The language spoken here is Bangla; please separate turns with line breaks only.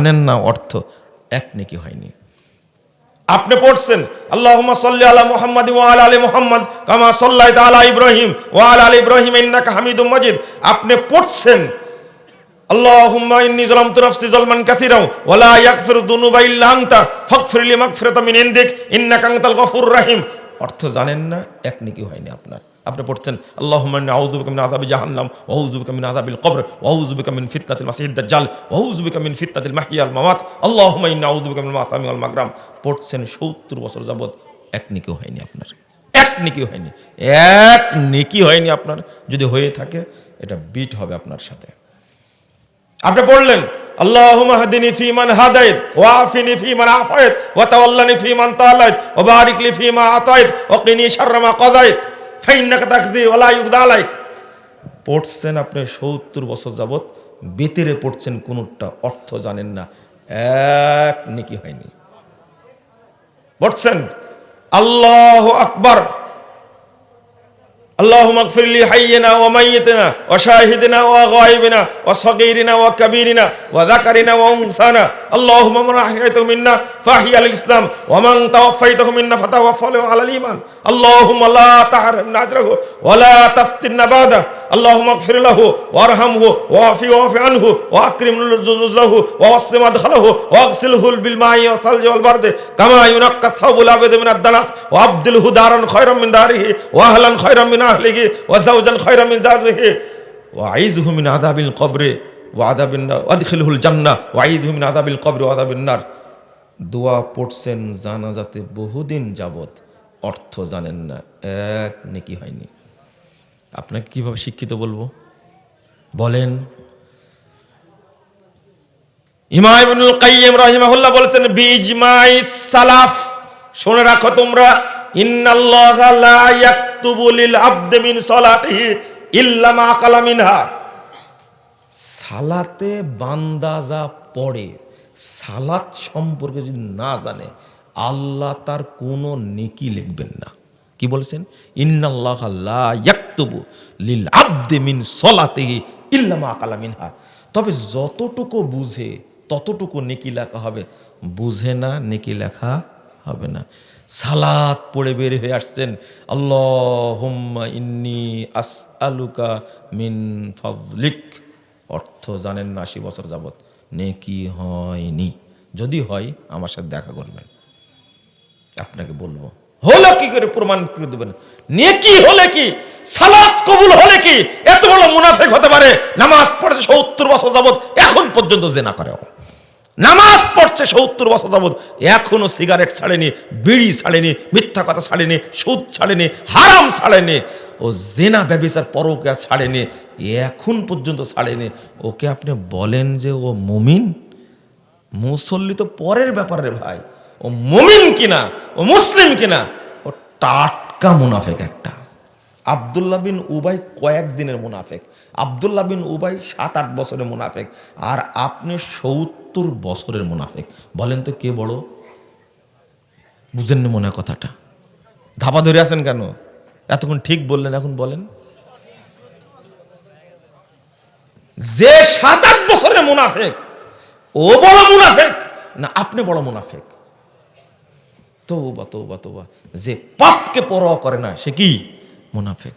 জানেন না অর্থ, এক নেকি হয়নি। আপনি পড়ছেন, আল্লাহুম্মা সাল্লি আলা মুহাম্মাদ ওয়া আলা আলি মুহাম্মাদ কামা সাল্লাইতা আলা ইব্রাহিম ওয়া আলা আলি ইব্রাহিম ইন্নাকা হামিদুম মাজিদ। আপনি পড়ছেন, আল্লাহুম্মা ইন্নী যালামতু নাফসি যালমান কাসীরা ওয়া লা ইয়াগফিরু যুনুবা ইল্লা আনতা ফাগফির লি মাগফিরাতাম মিন ইনদিক, ইন্নাকা আনতাল গফুরুর রহিম। অর্থ জানেন না, এক নেকি হয়নি আপনার। আপনি পড়ছেন, আল্লাহুম্মা ইন্নী আউযু বিকা মিন আযাবি জাহান্নাম, ওয়া আউযু বিকা মিন আযাবিল কবর, ওয়া আউযু বিকা মিন ফিতনাতিল মাসিহিদ দাজ্জাল, ওয়া আউযু বিকা মিন ফিতনাতিল মাহইয়া ওয়াল মামাত বিকা মিনাল মাসামি ওয়াল মাগরাম। পড়ছেন 70 বছর যাবত এক নেকিও হয়নি আপনার, এক নেকিও হয়নি, এক নেকি হয়নি আপনার। যদি হয়ে থাকে, এটা বিট হবে আপনার সাথে। আপনি পড়লেন, আল্লাহুম্মা হাদিনি ফিমান হাদাইত, ওয়া আফিনি ফিমান আফাইত, ওয়া তাওয়াল্লানি ফিমান তাওয়াল্লাইত ওয়া বারিক লি ফিমা আতাইত, ওয়া পড়ছেন আপনি 70 বছর যাবৎ বেতেরে পড়ছেন কোনটা অর্থ জানেন না। এক নেকি হয়নি। পড়ছেন, আল্লাহ আকবার। اللهم اغفر لي حينا وميتنا وشاهدنا وغائبنا وصغيرنا وكبيرنا وذكرنا وانثانا اللهم من احييته منا فاحيا الاسلام ومن توفيته منا فتوفه على الايمان اللهم لا تحرمنا اجره ولا تفتنا بعده اللهم اغفر له وارحمه واعف واعف عنه واكرم نزله ووسع مدخله واغسله بالماء والثلج والبرد كما ينقى الثوب الابيض من الدنس وابدله دارا خيرا من داره واهلا خيرا من اهله জান্নাতিহি কবরে কবরে দোয়া পড়ছেন বহুদিন যাবত অর্থ জানেন না, এক নেকি হয়নি আপনাকে কীভাবে শিক্ষিত বলব? বলেন। ইমাম কাইম রাহিমাহুল্লাহ বলেছেন বিজমাই সালাফ শুনে রাখো তোমরা ইন্নাল্লাহা লা ইয়াকতুবু লিল আবদি মিন সালাতিহি ইল্লা সালাতে বান্দা যা পড়ে, সালাত সম্পর্কে যদি না জানে, আল্লাহ তার কোনো নেকি লিখবেন না। কি বলছেন? ইন্নাল্লাহ লা ইয়াকতুবু লিল আবদি মিন সলাতিহি ইল্লা মা কালা মিনহা। তবে যতটুকু বুঝে, ততটুকু নেকি লেখা হবে। বুঝে না, নেকি লেখা হবে না। সালাত পড়ে বের হয়ে আসছেন, আল্লাহুম্মা ইন্নি আসআলুকা মিন ফাজলিক অর্থ জানেন না, আশি বছর যাবত নেকি হয়নি। যদি হয়, আমার সাথে দেখা করবেন। আপনাকে বলব। হলো কি করে প্রমাণ করে দেবেন? নেকি হলে কি? সালাত কবুল হলে কি? এত বড় মুনাফেক হতে পারে, নামাজ পড়েছে সত্তর বছর যাবত এখন পর্যন্ত জেনা করে। নামাজ পড়ছে সত্তর বছর যাবত এখনও সিগারেট ছাড়েনি, বিড়ি ছাড়েনি, মিথ্যা কথা ছাড়েনি, সুদ ছাড়েনি, হারাম ছাড়েনি, ও জেনা ব্যবসার পরকে ছাড়েনি, এখন পর্যন্ত ছাড়েনি। ওকে আপনি বলেন যে ও মুমিন? মুসল্লি তো পরের ব্যাপার ভাই। ও মুমিন কিনা? ও মুসলিম কিনা? ও টাটকা মুনাফেক একটা। আবদুল্লাহ বিন উবাই কয়েকদিনের মুনাফেক। আবদুল্লাহ বিন উবাই সাত আট বছরের মুনাফেক। আর আপনি সত্তর বছরের মুনাফেক। বলেন তো কে বড়? বুঝেন না মনে কথাটা। ধাপা ধরে আছেন কেন? এতক্ষণ ঠিক বললেন, এখন বলেন। যে সাত আট বছরের মুনাফেক, ও বড় মুনাফেক, না আপনি বড় মুনাফেক। তৌবা তৌবা তৌবা। যে পাপকে পরোয়া করে না, সে কি? মুনাফেক।